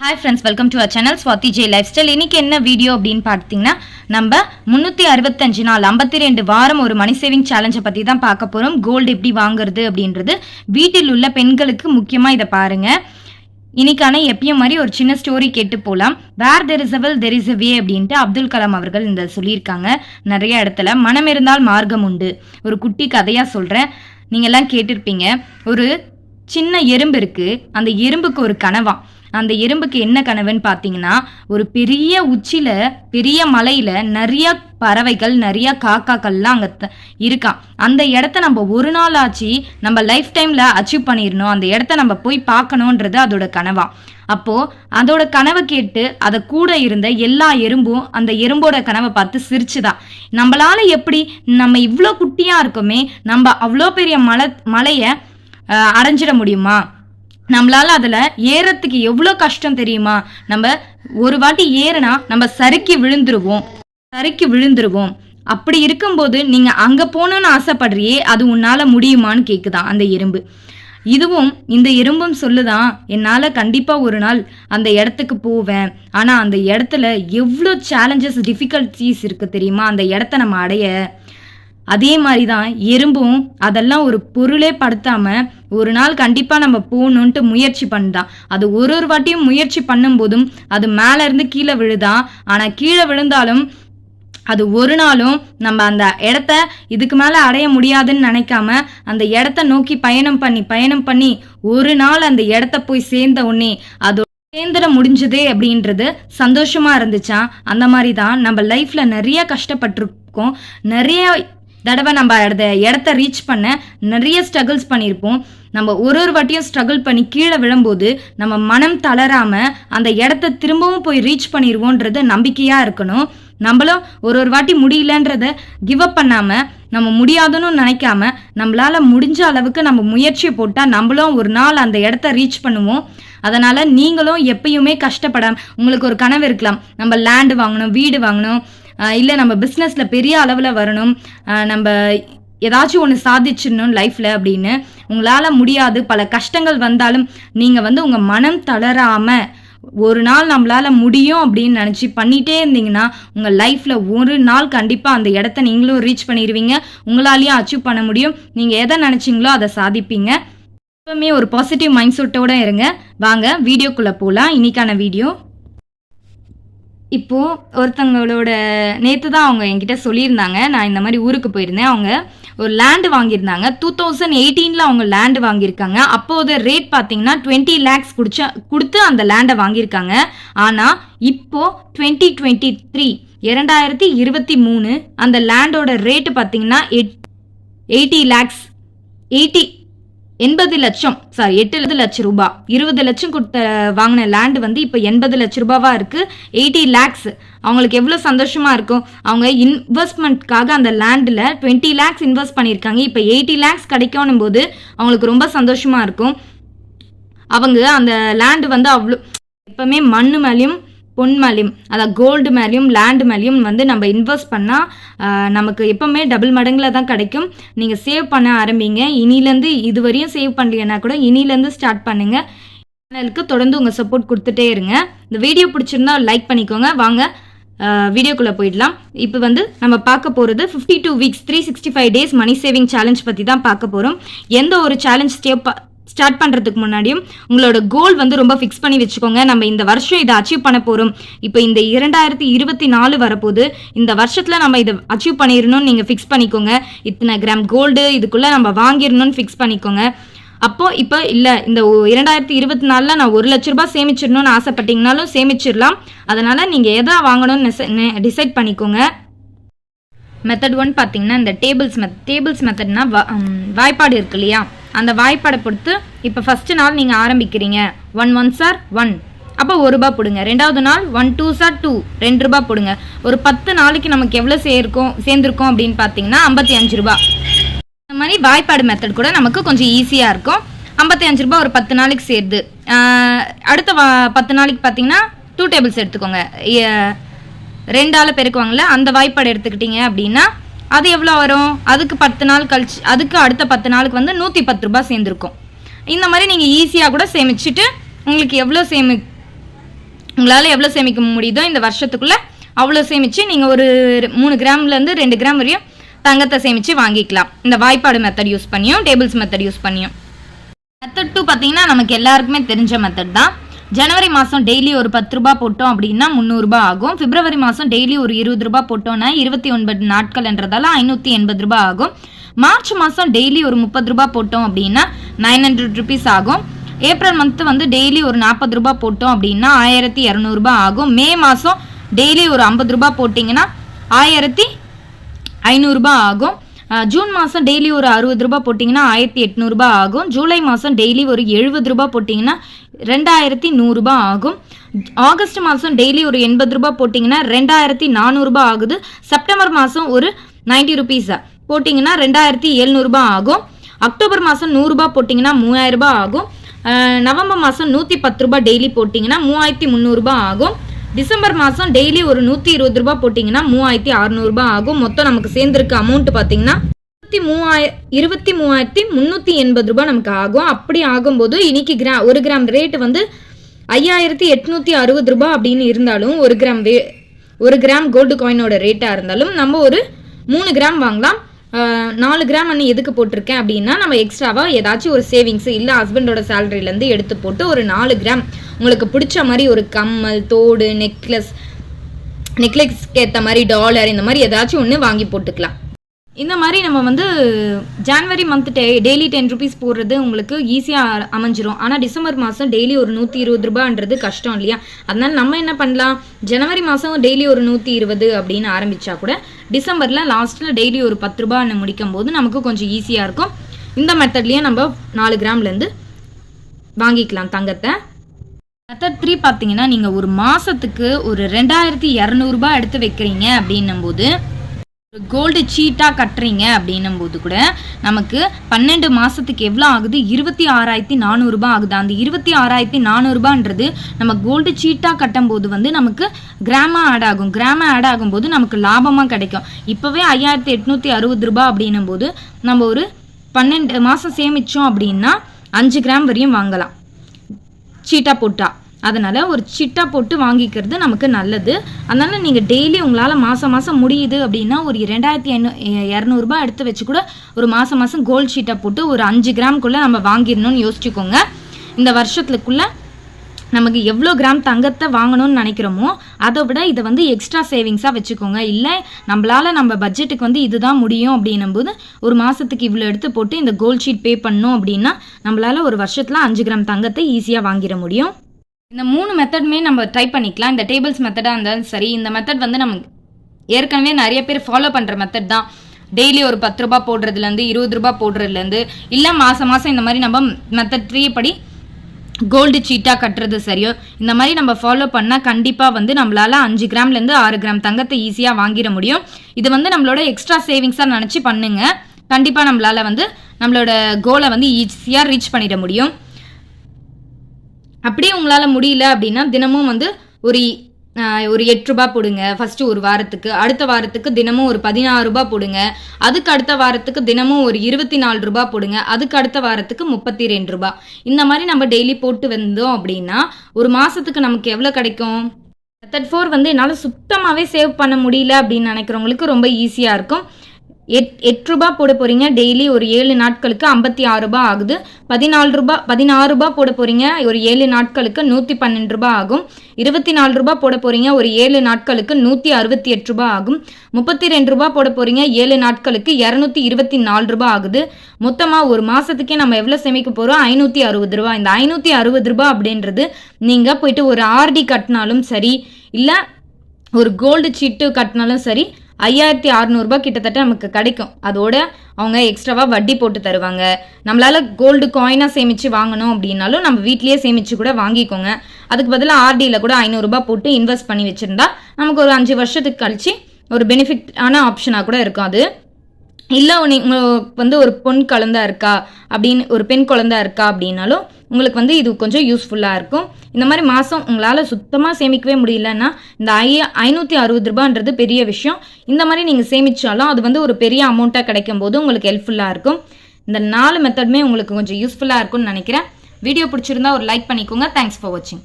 Hi friends welcome to our channel Swathi J lifestyle இன்னைக்கு என்ன video அப்படின்னு பார்த்தீங்கன்னா நம்ம முந்நூற்றி அறுபத்தஞ்சு நாள் ஐம்பத்தி ரெண்டு வாரம் ஒரு மணி சேவிங் சேலஞ்சை பற்றி தான் பார்க்க போகிறோம் கோல்டு எப்படி வாங்குறது அப்படின்றது. வீட்டில் உள்ள பெண்களுக்கு முக்கியமாக இதை பாருங்கள் இன்னைக்கான எப்பயும் மாதிரி ஒரு சின்ன ஸ்டோரி கேட்டு போகலாம் where there is a will there is a way அப்படின்ட்டு அப்துல் கலாம் அவர்கள் இந்த சொல்லியிருக்காங்க. நிறைய இடத்துல மனம் இருந்தால் மார்க்கம் உண்டு. ஒரு குட்டி கதையாக சொல்கிறேன் நீங்கள்லாம் கேட்டிருப்பீங்க. ஒரு சின்ன எறும்பு இருக்குது அந்த எறும்புக்கு ஒரு கனவாக அந்த எறும்புக்கு என்ன கனவுன்னு பார்த்தீங்கன்னா ஒரு பெரிய உச்சியில பெரிய மலையில நிறைய பறவைகள் நிறைய காக்காக்கள்லாம் அங்கே த- இருக்கான். அந்த இடத்த நம்ம ஒரு நாள் ஆச்சு நம்ம லைஃப் டைம்ல அச்சீவ் பண்ணிடணும். அந்த இடத்த நம்ம போய் பார்க்கணுன்றது அதோட கனவா. அப்போ அதோட கனவை கேட்டு அதை கூட இருந்த எல்லா எறும்பும் அந்த எறும்போட கனவை பார்த்து சிரிச்சுதான். நம்மளால எப்படி நம்ம இவ்வளோ குட்டியா இருக்கோமே நம்ம அவ்வளோ பெரிய மலை மலையை அடைஞ்சிட முடியுமா? நம்மளால அதுல ஏறத்துக்கு எவ்வளோ கஷ்டம் தெரியுமா? நம்ம ஒரு வாட்டி ஏறுனா நம்ம சறுக்கி விழுந்துருவோம். சறுக்கி விழுந்துருவோம். அப்படி இருக்கும்போது நீங்க அங்க போகணும்னு ஆசைப்படுறியே அது உன்னால முடியுமான்னு கேக்குதான் அந்த எறும்பு. இதுவும் இந்த எறும்பும் சொல்லுதான் என்னால கண்டிப்பா ஒரு நாள் அந்த இடத்துக்கு போவேன். ஆனா அந்த இடத்துல எவ்வளோ சேலஞ்சஸ் டிஃபிகல்ட்டிஸ் இருக்கு தெரியுமா? அந்த இடத்த நம்ம அடைய அதே மாதிரி தான் எறும்பும் அதெல்லாம் ஒரு பொருளே படுத்தாம ஒரு நாள் கண்டிப்பா நம்ம போகணுன்ட்டு முயற்சி பண்ணுதான் அது ஒரு ஒரு வாட்டியும் முயற்சி பண்ணும்போதும் அது மேல இருந்து கீழே விழுதான் ஆனா கீழே விழுந்தாலும் அது ஒரு நாளும் நம்ம அந்த இடத்த இதுக்கு மேலே அடைய முடியாதுன்னு நினைக்காம அந்த இடத்த நோக்கி பயணம் பண்ணி பயணம் பண்ணி ஒரு நாள் அந்த இடத்த போய் சேர்ந்த உடனே அது சேர்ந்துட முடிஞ்சதே அப்படின்றது சந்தோஷமா இருந்துச்சா? அந்த மாதிரி தான் நம்ம லைஃப்ல நிறைய கஷ்டப்பட்டிருக்கோம். நிறைய தடவை நம்ம அந்த இடத்த ரீச் பண்ண நிறைய ஸ்ட்ரகிள்ஸ் பண்ணியிருப்போம் நம்ம ஒரு ஒரு வாட்டியும் ஸ்ட்ரகிள் பண்ணி கீழே விழும்போது நம்ம மனம் தளராம அந்த இடத்த திரும்பவும் போய் ரீச் பண்ணிடுவோன்றது நம்பிக்கையா இருக்கணும். நம்மளும் ஒரு ஒரு வாட்டி முடியலன்றத கிவ் அப் பண்ணாமல் நம்ம முடியாதுன்னு நினைக்காம நம்மளால் முடிஞ்ச அளவுக்கு நம்ம முயற்சியை போட்டால் நம்மளும் ஒரு நாள் அந்த இடத்த ரீச் பண்ணுவோம். அதனால் நீங்களும் எப்பயுமே கஷ்டப்படாம உங்களுக்கு ஒரு கனவு இருக்கலாம். நம்ம லேண்டு வாங்கணும் வீடு வாங்கணும். இல்லை நம்ம பிஸ்னஸில் பெரிய அளவில் வரணும். நம்ம ஏதாச்சும் ஒன்று சாதிச்சிடணும் லைஃப்பில் அப்படின்னு. உங்களால் முடியாது. பல கஷ்டங்கள் வந்தாலும் நீங்கள் வந்து உங்கள் மனம் தளராமல் ஒரு நாள் நம்மளால் முடியும் அப்படின்னு நினச்சி பண்ணிகிட்டே இருந்தீங்கன்னா உங்கள் லைஃப்பில் ஒரு நாள் கண்டிப்பாக அந்த இடத்த நீங்களும் ரீச் பண்ணிடுவீங்க. உங்களாலேயும் அச்சீவ் பண்ண முடியும். நீங்கள் எதை நினச்சிங்களோ அதை சாதிப்பீங்க. எப்பவுமே ஒரு பாசிட்டிவ் மைண்ட் செட்டோட இருங்க. வாங்க வீடியோக்குள்ளே போகலாம் இன்னைக்கான வீடியோ இப்போது ஒருத்தவங்களோட நேற்று தான் அவங்க என்கிட்ட சொல்லியிருந்தாங்க. நான் இந்த மாதிரி ஊருக்கு போயிருந்தேன். அவங்க ஒரு லேண்டு வாங்கியிருந்தாங்க. டூ தௌசண்ட் எயிட்டீனில் அவங்க லேண்டு வாங்கியிருக்காங்க. அப்போது ரேட் பார்த்தீங்கன்னா டுவெண்ட்டி லேக்ஸ் குடிச்ச கொடுத்து அந்த லேண்டை வாங்கியிருக்காங்க. ஆனால் இப்போது டுவெண்ட்டி டுவெண்ட்டி த்ரீ இரண்டாயிரத்தி இருபத்தி மூணு அந்த லேண்டோட ரேட்டு பார்த்தீங்கன்னா எயிட் எயிட்டி லேக்ஸ் எயிட்டி எண்பது லட்சம் சாரி எட்டு லட்சம் ரூபாய் இருபது லட்சம் கொடுத்த வாங்கின லேண்ட் வந்து இப்போ எண்பது லட்ச ரூபாவா இருக்கு. எயிட்டி லேக்ஸ் அவங்களுக்கு எவ்வளோ சந்தோஷமா இருக்கும் அவங்க இன்வெஸ்ட்மெண்ட்காக அந்த லேண்டில் டுவெண்ட்டி லேக்ஸ் இன்வெஸ்ட் பண்ணியிருக்காங்க. இப்போ எயிட்டி லேக்ஸ் கிடைக்கணும் போது அவங்களுக்கு ரொம்ப சந்தோஷமா இருக்கும். அவங்க அந்த லேண்டு வந்து அவ்வளோ எப்பவுமே மண்ணு மேலேயும் பொன் மேலேயும் அதாவது கோல்டு மேலேயும் லேண்டு மேலேயும் வந்து நம்ம இன்வெஸ்ட் பண்ணால் நமக்கு எப்போவுமே டபுள் மடங்கில் தான் கிடைக்கும். நீங்கள் சேவ் பண்ண ஆரம்பிங்க. இனிலேருந்து இதுவரையும் சேவ் பண்ணலைன்னா கூட இனிலேருந்து ஸ்டார்ட் பண்ணுங்கள் சேனலுக்கு தொடர்ந்து உங்கள் சப்போர்ட் கொடுத்துட்டே இருங்க. இந்த வீடியோ பிடிச்சிருந்தா லைக் பண்ணிக்கோங்க. வாங்க வீடியோக்குள்ளே போயிடலாம். இப்போ வந்து நம்ம பார்க்க போகிறது fifty two weeks three sixty five days money saving challenge பற்றி தான் பார்க்க போகிறோம் எந்த ஒரு சேலஞ்ச் ஸ்டெப் ஸ்டார்ட் பண்ணுறதுக்கு முன்னாடியும் உங்களோட கோல் வந்து ரொம்ப ஃபிக்ஸ் பண்ணி வச்சுக்கோங்க. நம்ம இந்த வருஷம் இதை அச்சீவ் பண்ண போகிறோம் இப்போ இந்த இரண்டாயிரத்தி இருபத்தி நாலு வரப்போகுது. இந்த வருஷத்தில் நம்ம இதை அச்சீவ் பண்ணிடணும்னு நீங்கள் ஃபிக்ஸ் பண்ணிக்கோங்க. இத்தனை கிராம் கோல்டு இதுக்குள்ளே நம்ம வாங்கிடணும்னு ஃபிக்ஸ் பண்ணிக்கோங்க. அப்போ இப்போ இல்லை இந்த இரண்டாயிரத்தி இருபத்தி நாலில் நான் ஒரு லட்ச ரூபாய் சேமிச்சிடணும்னு ஆசைப்பட்டீங்கனாலும் சேமிச்சிடலாம் அதனால் நீங்கள் எதை வாங்கணும்னு டிசைட் பண்ணிக்கோங்க. மெத்தட் ஒன் பார்த்தீங்கன்னா இந்த டேபிள்ஸ் மெத் டேபிள்ஸ் மெத்தட்னா வாய்ப்பாடு இருக்கு இல்லையா? அந்த வாய்ப்பாடை பொறுத்து இப்போ ஃபஸ்ட்டு நாள் நீங்கள் ஆரம்பிக்கிறீங்க. ஒன் ஒன் சார் ஒன் அப்போ ஒரு ரூபா போடுங்க. ரெண்டாவது நாள் ஒன் டூ சார் டூ ரெண்டு ரூபா போடுங்க. ஒரு பத்து நாளைக்கு நமக்கு எவ்வளோ சேர்க்கும் சேர்ந்துருக்கோம் அப்படின்னு பார்த்தீங்கன்னா ஐம்பத்தி அஞ்சு ரூபா. இந்த மாதிரி வாய்ப்பாடு மெத்தட் கூட நமக்கு கொஞ்சம் ஈஸியாக இருக்கும். ஐம்பத்தி அஞ்சு ரூபா ஒரு பத்து நாளைக்கு சேருது அடுத்த வா பத்து நாளைக்கு பார்த்தீங்கன்னா டூ டேபிள்ஸ் எடுத்துக்கோங்க. ஏ- ரெண்டால அந்த வாய்ப்பாடு எடுத்துக்கிட்டீங்க அப்படின்னா அது எவ்வளோ வரும்? அதுக்கு பத்து நாள் கழிச்சு அதுக்கு அடுத்த பத்து நாளுக்கு வந்து நூற்றி பத்து ரூபா சேர்ந்துருக்கும். இந்த மாதிரி நீங்கள் ஈஸியாக கூட சேமிச்சுட்டு உங்களுக்கு எவ்வளோ சேமி உங்களால் எவ்வளோ சேமிக்க முடியுதோ இந்த வருஷத்துக்குள்ளே அவ்வளோ சேமித்து நீங்கள் ஒரு மூணு கிராம்லேருந்து ரெண்டு கிராம் வரையும் தங்கத்தை சேமித்து வாங்கிக்கலாம். இந்த வாய்ப்பாடு மெத்தட் யூஸ் பண்ணியும் டேபிள்ஸ் மெத்தட் யூஸ் பண்ணியும். மெத்தட் டூ பார்த்தீங்கன்னா நமக்கு எல்லாருக்குமே தெரிஞ்ச மெத்தட் தான். ஜனவரி மாதம் டெய்லி ஒரு பத்து ரூபா போட்டோம் அப்படின்னா முந்நூறுரூபா ஆகும். பிப்ரவரி மாதம் டெய்லி ஒரு இருபது ரூபா போட்டோம்னா இருபத்தி ஒன்பது நாட்கள்ன்றதால ஐநூற்றி எண்பது ரூபாய் ஆகும். மார்ச் மாதம் டெய்லி ஒரு முப்பது ரூபா போட்டோம் அப்படின்னா நைன் ஹண்ட்ரட் ருபீஸ் ஆகும். ஏப்ரல் மந்த் வந்து டெய்லி ஒரு நாற்பது ரூபா போட்டோம் அப்படின்னா ஆயிரத்தி இரநூறுபா ஆகும். மே மாதம் டெய்லி ஒரு ஐம்பது ரூபா போட்டிங்கன்னா ஆயிரத்தி ஐநூறுரூபா ஆகும். ஜூன் மாதம் டெய்லி ஒரு அறுபது ரூபாய் போட்டிங்கன்னா ஆயிரத்தி எட்நூறுபா ஆகும். ஜூலை மாதம் டெய்லி ஒரு எழுபது ரூபாய் போட்டிங்கன்னா ரெண்டாயிரத்தி நூறுரூபா ஆகும். ஆகஸ்ட் மாதம் டெய்லி ஒரு எண்பது ரூபாய் போட்டிங்கன்னா ரெண்டாயிரத்தி நானூறுரூபா ஆகுது. செப்டம்பர் மாதம் ஒரு நைன்ட்டி ருபீஸ் போட்டிங்கன்னா ரெண்டாயிரத்தி எழுநூறுபா ஆகும். அக்டோபர் மாதம் நூறுரூபா போட்டிங்கன்னா மூவாயிரரூபா ஆகும். நவம்பர் மாதம் நூற்றி பத்து ரூபா டெய்லி போட்டிங்கன்னா மூவாயிரத்தி முந்நூறுபா ஆகும். டிசம்பர் மாதம் டெய்லி ஒரு நூற்றி இருபது ரூபா போட்டிங்கன்னா மூவாயிரத்தி அறநூறுபா ஆகும். மொத்தம் நமக்கு சேர்ந்துருக்க அமௌண்ட் பார்த்தீங்கன்னா இருபத்தி மூவாய இருபத்தி மூவாயிரத்தி முந்நூற்றி எண்பது ரூபாய் நமக்கு ஆகும். அப்படி ஆகும்போது இன்னைக்கு கிரா ஒரு கிராம் ரேட் வந்து ஐயாயிரத்தி எட்நூற்றி அறுபது ரூபாய் அப்படின்னு இருந்தாலும் ஒரு கிராம் வே ஒரு கிராம் கோல்டு காயினோட ரேட்டாக இருந்தாலும் நம்ம ஒரு மூணு கிராம் வாங்கலாம். நாலு கிராம் அண்ணி எதுக்கு போட்டிருக்கேன் அப்படின்னா நம்ம எக்ஸ்ட்ராவாக ஏதாச்சும் ஒரு சேவிங்ஸ் இல்லை ஹஸ்பண்டோட சேலரியிலேருந்து எடுத்து போட்டு ஒரு நாலு கிராம் உங்களுக்கு பிடிச்ச மாதிரி ஒரு கம்மல் தோடு நெக்லஸ் நெக்லஸ்க்கு ஏற்ற மாதிரி டாலர் இந்த மாதிரி ஏதாச்சும் ஒன்று வாங்கி போட்டுக்கலாம். இந்த மாதிரி நம்ம வந்து January month day daily ten rupees போடுறது உங்களுக்கு ஈஸியாக அமைஞ்சிரும். ஆனால் டிசம்பர் மாதம் டெய்லி ஒரு நூற்றி இருபது ரூபான்றது கஷ்டம் இல்லையா? அதனால நம்ம என்ன பண்ணலாம்? ஜனவரி மாதம் டெய்லி ஒரு நூற்றி இருபது அப்படின்னு ஆரம்பித்தா கூட டிசம்பரில் லாஸ்ட்டில் டெய்லி ஒரு பத்து ரூபான்னு முடிக்கும் போது நமக்கு கொஞ்சம் ஈஸியாக இருக்கும். இந்த மெத்தட்லேயே நம்ம நாலு கிராம்லேருந்து வாங்கிக்கலாம் தங்கத்தை. மெத்தட் த்ரீ பார்த்தீங்கன்னா நீங்கள் ஒரு மாதத்துக்கு ஒரு ரெண்டாயிரத்தி இரநூறுபா எடுத்து வைக்கிறீங்க அப்படின்னும் போது கோல்டு சீட்டாக கட்டுறீங்க அப்படின்னும் போது கூட நமக்கு பன்னெண்டு மாதத்துக்கு எவ்வளோ ஆகுது? இருபத்தி ஆறாயிரத்தி நானூறுரூபா ஆகுது. அந்த இருபத்தி ஆறாயிரத்தி நானூறுரூபான்றது நம்ம கோல்டு சீட்டாக கட்டும்போது வந்து நமக்கு கிராமாக ஆட் ஆகும். கிராமாக ஆட் ஆகும்போது நமக்கு லாபமாக கிடைக்கும். இப்போவே ஐயாயிரத்தி எட்நூற்றி அறுபது ரூபா அப்படின்னும் போது நம்ம ஒரு பன்னெண்டு மாதம் சேமித்தோம் அப்படின்னா அஞ்சு கிராம் வரையும் வாங்கலாம். சீட்டாக போட்டால் அதனால் ஒரு சிட்டா போட்டு வாங்கிக்கிறது நமக்கு நல்லது. அதனால் நீங்கள் டெய்லி உங்களால் மாதம் மாதம் முடியுது அப்படின்னா ஒரு ரெண்டாயிரத்தி ஐநூ இரநூறுபா எடுத்து வச்சு கூட ஒரு மாதம் மாதம் கோல்டு ஷீட்டை போட்டு ஒரு அஞ்சு கிராம்குள்ளே நம்ம வாங்கிடணும்னு யோசிச்சுக்கோங்க. இந்த வருஷத்துக்குள்ளே நமக்கு எவ்வளோ கிராம் தங்கத்தை வாங்கணும்னு நினைக்கிறோமோ அதை விட இதை வந்து எக்ஸ்ட்ரா சேவிங்ஸாக வச்சுக்கோங்க. இல்லை நம்மளால் நம்ம பட்ஜெட்டுக்கு வந்து இதுதான் முடியும் அப்படின்னும்போது ஒரு மாதத்துக்கு இவ்வளோ எடுத்து போட்டு இந்த கோல்ட் ஷீட் பே பண்ணோம் அப்படின்னா நம்மளால் ஒரு வருஷத்தில் அஞ்சு கிராம் தங்கத்தை ஈஸியாக வாங்கிட முடியும். இந்த மூணு மெத்தடுமே நம்ம ட்ரை பண்ணிக்கலாம். இந்த டேபிள்ஸ் மெத்தடாக இருந்தாலும் சரி இந்த மெத்தட் வந்து நம்ம ஏற்கனவே நிறைய பேர் ஃபாலோ பண்ணுற மெத்தட் தான். டெய்லி ஒரு பத்து ரூபா போடுறதுலேருந்து இருபது ரூபா போடுறதுலேருந்து இல்லை மாதம் மாதம் இந்த மாதிரி நம்ம மெத்தட் த்ரீ படி கோல்டு சீட்டாக கட்டுறது சரியோ இந்த மாதிரி நம்ம ஃபாலோ பண்ணால் கண்டிப்பாக வந்து நம்மளால் அஞ்சு கிராம்லேருந்து ஆறு கிராம் தங்கத்தை ஈஸியாக வாங்கிட முடியும். இது வந்து நம்மளோட எக்ஸ்ட்ரா சேவிங்ஸாக நினச்சி பண்ணுங்க. கண்டிப்பாக நம்மளால் வந்து நம்மளோட கோலை வந்து ஈஸியாக ரீச் பண்ணிட முடியும். அப்படியே உங்களால் முடியல அப்படின்னா தினமும் வந்து ஒரு ஒரு எட்டு ரூபா போடுங்க. ஃபஸ்ட்டு ஒரு வாரத்துக்கு. அடுத்த வாரத்துக்கு தினமும் ஒரு பதினாறு ரூபாய் போடுங்க. அதுக்கு அடுத்த வாரத்துக்கு தினமும் ஒரு இருபத்தி நாலு ரூபாய் போடுங்க. அதுக்கு அடுத்த வாரத்துக்கு முப்பத்தி ரெண்டு ரூபா. இந்த மாதிரி நம்ம டெய்லி போட்டு வந்தோம் அப்படின்னா ஒரு மாதத்துக்கு நமக்கு எவ்வளோ கிடைக்கும்? மெத்தட் ஃபோர் வந்து என்னால் சுத்தமாகவே சேவ் பண்ண முடியல அப்படின்னு நினைக்கிறவங்களுக்கு ரொம்ப ஈஸியாக இருக்கும். எட் எட்டு ரூபா போட போகிறீங்க டெய்லி ஒரு ஏழு நாட்களுக்கு ஐம்பத்தி ஆறு ரூபாய் ஆகுது. பதினாலு ரூபா பதினாறு ரூபாய் போட போகிறீங்க ஒரு ஏழு நாட்களுக்கு நூற்றி பன்னெண்டு ரூபாய் ஆகும். இருபத்தி நாலு ரூபாய் போட போகிறீங்க ஒரு ஏழு நாட்களுக்கு நூற்றி அறுபத்தி எட்டு ரூபாய் ஆகும். முப்பத்தி ரெண்டு ரூபாய் போட போகிறீங்க ஏழு நாட்களுக்கு இரநூத்தி இருபத்தி நாலு ரூபாய் ஆகுது. மொத்தமாக ஒரு மாதத்துக்கே நம்ம எவ்வளோ சேமிக்க போகிறோம் ஐநூற்றி அறுபது ரூபா இந்த ஐநூற்றி அறுபது ரூபாய் அப்படின்றது நீங்கள் போயிட்டு ஒரு ஆர்டி கட்டினாலும் சரி இல்லை ஒரு கோல்டு சீட்டு கட்டினாலும் சரி ஐயாயிரத்தி அறநூறுபா கிட்டத்தட்ட நமக்கு கிடைக்கும். அதோட அவங்க எக்ஸ்ட்ராவாக வட்டி போட்டு தருவாங்க. நம்மளால் கோல்டு காயினாக சேமித்து வாங்கணும் அப்படின்னாலும் நம்ம வீட்லேயே சேமித்து கூட வாங்கிக்கோங்க. அதுக்கு பதிலாக ஆர்டியில் கூட ஐநூறுரூபா போட்டு இன்வெஸ்ட் பண்ணி வச்சுருந்தா நமக்கு ஒரு அஞ்சு வருஷத்துக்கு கழிச்சு ஒரு பெனிஃபிட்டான ஆப்ஷனாக கூட இருக்கும் அது. இல்லை உங்களுக்கு வந்து ஒரு பொன் குழந்தா இருக்கா அப்படின்னு ஒரு பெண் குழந்தா இருக்கா அப்படின்னாலும் உங்களுக்கு வந்து இது கொஞ்சம் யூஸ்ஃபுல்லாக இருக்கும். இந்த மாதிரி மாதம் உங்களால் சுத்தமாக சேமிக்கவே முடியலன்னா இந்த ஐ ஐநூற்றி அறுபது ரூபான்றது பெரிய விஷயம். இந்த மாதிரி நீங்கள் சேமித்தாலும் அது வந்து ஒரு பெரிய அமௌண்ட்டாக கிடைக்கும் போது உங்களுக்கு ஹெல்ப்ஃபுல்லாக இருக்கும். இந்த நாலு மெத்தடுமே உங்களுக்கு கொஞ்சம் யூஸ்ஃபுல்லாக இருக்கும்னு நினைக்கிறேன். வீடியோ பிடிச்சிருந்தா ஒரு லைக் பண்ணிக்கோங்க. தேங்க்ஸ் ஃபார் வாட்சிங்